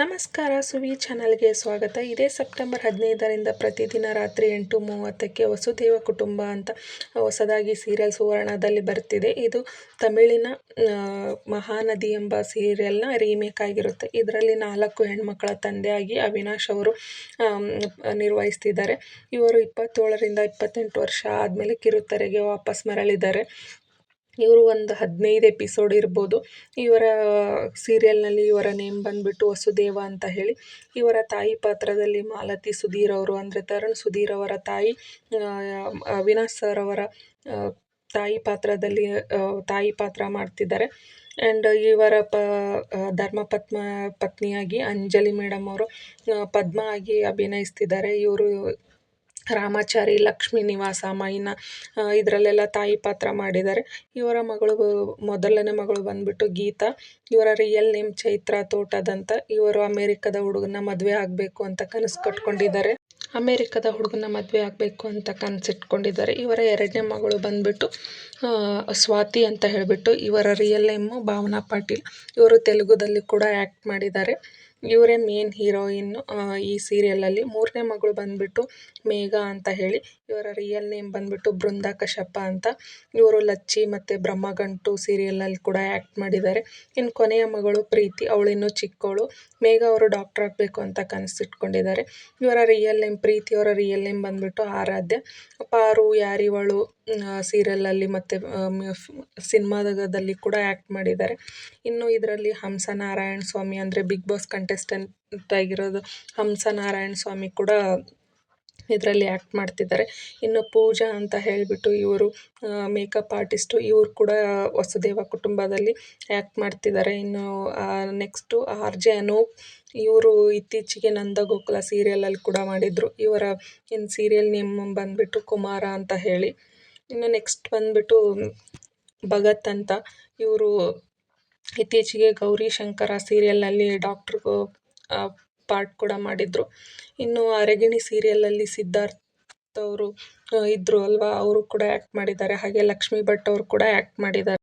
ನಮಸ್ಕಾರ, ಸುವಿ ಚಾನಲ್ಗೆ ಸ್ವಾಗತ. ಇದೇ ಸೆಪ್ಟೆಂಬರ್ ಹದಿನೈದರಿಂದ ಪ್ರತಿದಿನ ರಾತ್ರಿ ಎಂಟು ಮೂವತ್ತಕ್ಕೆ ವಸುದೇವ ಕುಟುಂಬ ಅಂತ ಹೊಸದಾಗಿ ಸೀರಿಯಲ್ ಸುವರ್ಣದಲ್ಲಿ ಬರ್ತಿದೆ. ಇದು ತಮಿಳಿನ ಮಹಾನದಿ ಎಂಬ ಸೀರಿಯಲ್ನ ರೀಮೇಕ್ ಆಗಿರುತ್ತೆ. ಇದರಲ್ಲಿ ನಾಲ್ಕು ಹೆಣ್ಮಕ್ಕಳ ತಂದೆಯಾಗಿ ಅವಿನಾಶ್ ಅವರು ನಿರ್ವಹಿಸ್ತಿದ್ದಾರೆ. ಇವರು ಇಪ್ಪತ್ತೇಳರಿಂದ ಇಪ್ಪತ್ತೆಂಟು ವರ್ಷ ಆದಮೇಲೆ ಕಿರುತೆರೆಗೆ ವಾಪಸ್ ಮರಳಿದ್ದಾರೆ. ಇವರು ಒಂದು ಹದಿನೈದು ಎಪಿಸೋಡ್ ಇರ್ಬೋದು. ಇವರ ಸೀರಿಯಲ್ನಲ್ಲಿ ಇವರ ನೇಮ್ ಬಂದುಬಿಟ್ಟು ವಸುದೇವ ಅಂತ ಹೇಳಿ, ಇವರ ತಾಯಿ ಪಾತ್ರದಲ್ಲಿ ಮಾಲತಿ ಸುಧೀರ್ ಅವರು ಅಂದರೆ ತರುಣ್ ಸುಧೀರ್ ಅವರ ತಾಯಿ ಅವಿನಾಶ್ ಸರ್ ಅವರ ತಾಯಿ ಪಾತ್ರದಲ್ಲಿ ತಾಯಿ ಪಾತ್ರ ಮಾಡ್ತಿದ್ದಾರೆ. ಆ್ಯಂಡ್ ಇವರ ಪ ಧರ್ಮಪತ್ಮ, ಪತ್ನಿಯಾಗಿ ಅಂಜಲಿ ಮೇಡಮ್ ಅವರು ಪದ್ಮ ಆಗಿ ಅಭಿನಯಿಸ್ತಿದ್ದಾರೆ. ಇವರು ರಾಮಾಚಾರಿ, ಲಕ್ಷ್ಮೀ ನಿವಾಸ, ಮೈನ ಇದರಲ್ಲೆಲ್ಲ ತಾಯಿ ಪಾತ್ರ ಮಾಡಿದ್ದಾರೆ. ಇವರ ಮಗಳು ಮೊದಲನೇ ಮಗಳು ಬಂದ್ಬಿಟ್ಟು ಗೀತಾ. ಇವರ ರಿಯಲ್ ನೇಮ್ ಚೈತ್ರ ತೋಟದಂತ ಇವರು ಅಮೇರಿಕದ ಹುಡುಗನ ಮದುವೆ ಆಗಬೇಕು ಅಂತ ಕನಸು ಕಟ್ಕೊಂಡಿದ್ದಾರೆ. ಅಮೇರಿಕದ ಹುಡುಗನ ಮದುವೆ ಆಗಬೇಕು ಅಂತ ಕನಸಿಟ್ಕೊಂಡಿದ್ದಾರೆ ಇವರ ಎರಡನೇ ಮಗಳು ಬಂದ್ಬಿಟ್ಟು ಸ್ವಾತಿ ಅಂತ ಹೇಳಿಬಿಟ್ಟು ಇವರ ರಿಯಲ್ ನೇಮು ಭಾವನಾ ಪಾಟೀಲ್. ಇವರು ತೆಲುಗುದಲ್ಲಿ ಕೂಡ ಆ್ಯಕ್ಟ್ ಮಾಡಿದ್ದಾರೆ. ಇವರೇ ಮೇನ್ ಹೀರೋಯಿನ್ ಈ ಸೀರಿಯಲಲ್ಲಿ ಮೂರನೇ ಮಗಳು ಬಂದುಬಿಟ್ಟು ಮೇಘ ಅಂತ ಹೇಳಿ, ಇವರ ರಿಯಲ್ ನೇಮ್ ಬಂದುಬಿಟ್ಟು ಬೃಂದಾ ಕಶ್ಯಪ ಅಂತ. ಇವರು ಲಚ್ಚಿ ಮತ್ತು ಬ್ರಹ್ಮಗಂಟು ಸೀರಿಯಲಲ್ಲಿ ಕೂಡ ಆ್ಯಕ್ಟ್ ಮಾಡಿದ್ದಾರೆ. ಇನ್ನು ಕೊನೆಯ ಮಗಳು ಪ್ರೀತಿ ಅವಳಿನ್ನೂ ಚಿಕ್ಕವಳು ಮೇಘ ಅವರು ಡಾಕ್ಟರ್ ಆಗಬೇಕು ಅಂತ ಕನಸಿಟ್ಕೊಂಡಿದ್ದಾರೆ. ಇವರ ರಿಯಲ್ ನೇಮ್ ಪ್ರೀತಿ, ಅವರ ರಿಯಲ್ ನೇಮ್ ಬಂದುಬಿಟ್ಟು ಆರಾಧ್ಯ. ಪಾರು, ಯಾರಿವಳು ಸೀರಿಯಲಲ್ಲಿ ಮತ್ತು ಸಿನಿಮಾದಲ್ಲಿ ಕೂಡ ಆ್ಯಕ್ಟ್ ಮಾಡಿದ್ದಾರೆ. ಇನ್ನು ಇದರಲ್ಲಿ ಹಂಸ ನಾರಾಯಣ ಸ್ವಾಮಿ ಅಂದರೆ ಬಿಗ್ ಬಾಸ್ ಕಂಟೆಸ್ಟೆಂಟ್ ಆಗಿರೋದು ಹಂಸ ನಾರಾಯಣ ಸ್ವಾಮಿ ಕೂಡ ಇದರಲ್ಲಿ ಆ್ಯಕ್ಟ್ ಮಾಡ್ತಿದ್ದಾರೆ. ಇನ್ನು ಪೂಜಾ ಅಂತ ಹೇಳಿಬಿಟ್ಟು ಇವರು ಮೇಕಪ್ ಆರ್ಟಿಸ್ಟು ಇವರು ಕೂಡ ವಸುದೇವ ಕುಟುಂಬದಲ್ಲಿ ಆ್ಯಕ್ಟ್ ಮಾಡ್ತಿದ್ದಾರೆ. ಇನ್ನು ನೆಕ್ಸ್ಟು ಆರ್ ಜೆ ಅನೂಪ್ ಇವರು ಇತ್ತೀಚೆಗೆ ನಂದಗೋಕುಲ ಸೀರಿಯಲಲ್ಲಿ ಕೂಡ ಮಾಡಿದರು. ಇವರ ಇನ್ನು ಸೀರಿಯಲ್ ನೇಮ್ ಬಂದುಬಿಟ್ಟು ಕುಮಾರ ಅಂತ ಹೇಳಿ. ಇನ್ನು ನೆಕ್ಸ್ಟ್ ಬಂದುಬಿಟ್ಟು ಭಗತ್ ಅಂತ ಇವರು ಇತ್ತೀಚೆಗೆ ಗೌರಿ ಶಂಕರ ಸೀರಿಯಲ್ನಲ್ಲಿ ಡಾಕ್ಟರ್ ಪಾರ್ಟ್ ಕೂಡ ಮಾಡಿದ್ರು. ಇನ್ನು ಅರಗಿಣಿ ಸೀರಿಯಲಲ್ಲಿ ಸಿದ್ಧಾರ್ಥ್ ಅವರು ಇದ್ದರು ಅಲ್ವಾ? ಅವರು ಕೂಡ ಆ್ಯಕ್ಟ್ ಮಾಡಿದ್ದಾರೆ. ಹಾಗೆ ಲಕ್ಷ್ಮಿ ಭಟ್ ಅವರು ಕೂಡ ಆ್ಯಕ್ಟ್ ಮಾಡಿದ್ದಾರೆ.